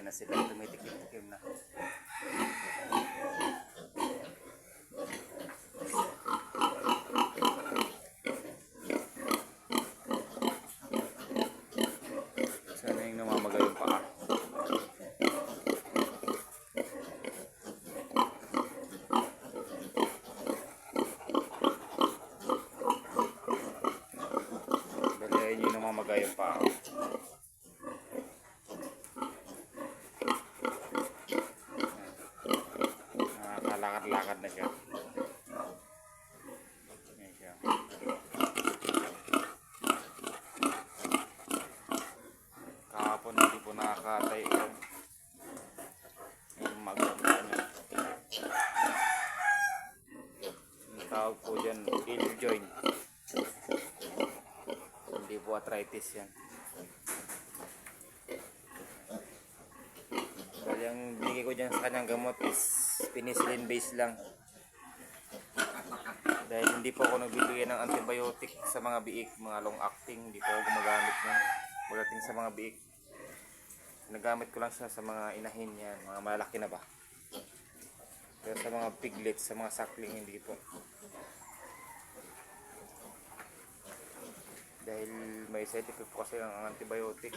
kumakain na sila. Tumitikim-tikim na. Sana yung namamaga yung paa. Dalayan yung namamaga yung paa. Nakakalakad-lakad na siya. Kahapon hindi po nakakatay ko. Yung maganda niya. Ang tawag po dyan, heel joint. Hindi po arthritis yan. Ko dyan sa kanyang gamot is penicillin base lang. Dahil hindi po ako nagbibigay ng antibiotic sa mga biik, mga long acting, hindi po ako gumagamit ng pagdating sa mga biik. Nagamit ko lang siya sa mga inahin yan, mga malaki na ba. Pero sa mga piglets, sa mga sakling, hindi po. Dahil may side effect po kasi ang antibiotic.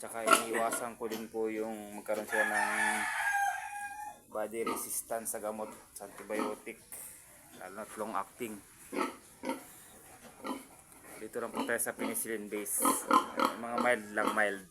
Tsaka iniiwasan ko din po yung magkaroon siya ng body resistance sa gamot sa antibiotic lalo na long acting. Dito lang po tayo sa penicillin base. Mga mild lang mild